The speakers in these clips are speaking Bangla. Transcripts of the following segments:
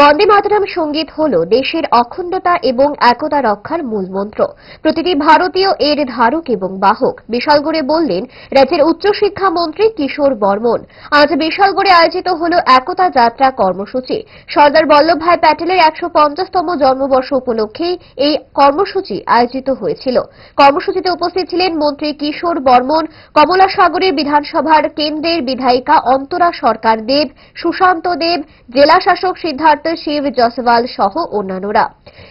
বন্দে মাতরম সংগীত হল দেশের অখণ্ডতা এবং একতা রক্ষার মূল মন্ত্র। প্রতিটি ভারতীয় এর ধারক এবং বাহক। বিশালগড়ে বললেন, রাজ্যের উচ্চশিক্ষা মন্ত্রী কিশোর বর্মন। আজ বিশালগড়ে আয়োজিত হল একতা যাত্রা কর্মসূচি। সর্দার বল্লভভাই প্যাটেলের একশো পঞ্চাশতম জন্মবর্ষ উপলক্ষে এই কর্মসূচি আয়োজিত হয়েছিল। কর্মসূচিতে উপস্থিত ছিলেন মন্ত্রী কিশোর বর্মন কমলা সাগরের বিধানসভার কেন্দ্রের বিধায়িকা অন্তরা সরকার দেব, সুশান্ত দেব, জেলা শাসক সিদ্ধার্থ শিব জসওয়াল সহ অন্যান্যরা।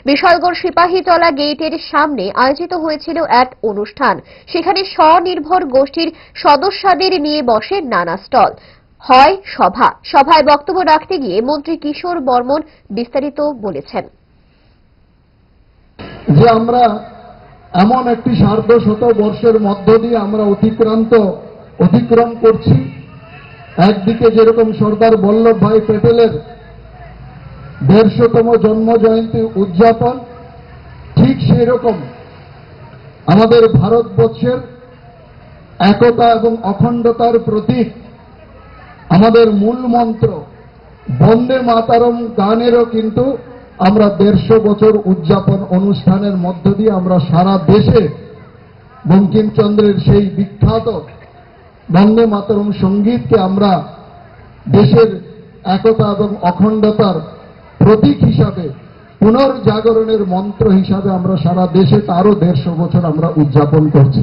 বিশালগড় সিপাহীতলা গেটের সামনে আয়োজিত হয়েছিল এক অনুষ্ঠান। সেখানে স্বনির্ভর গোষ্ঠীর সদস্যদের নিয়ে বসে নানা স্টল। হয় সভা। সভায় বক্তব্য রাখতে গিয়ে মন্ত্রী কিশোর বর্মন বিস্তারিত বলেছেন। যে আমরা এমন একটি সার্ধ শত বর্ষের মধ্য দিয়ে আমরা অতিক্রান্ত, অতিক্রম করছি। একদিকে যেরকম সর্দার বল্লভভাই প্যাটেলের দেড়শোতম জন্ম জয়ন্তী উদযাপন ঠিক সেই রকম আমাদের ভারতবর্ষের একতা এবং অখণ্ডতার প্রতীক, আমাদের মূল মন্ত্র বন্দে মাতারম গানেরও কিন্তু আমরা দেড়শো বছর উদযাপন অনুষ্ঠানের মধ্য দিয়ে আমরা সারা দেশে বঙ্কিমচন্দ্রের সেই বিখ্যাত বন্দে মাতরম সঙ্গীতকে আমরা দেশের একতা এবং অখণ্ডতার প্রতীক হিসাবে পুনর্জাগরণের মন্ত্র হিসাবে আমরা সারা দেশে তারও দেড়শো বছর আমরা উদযাপন করছি।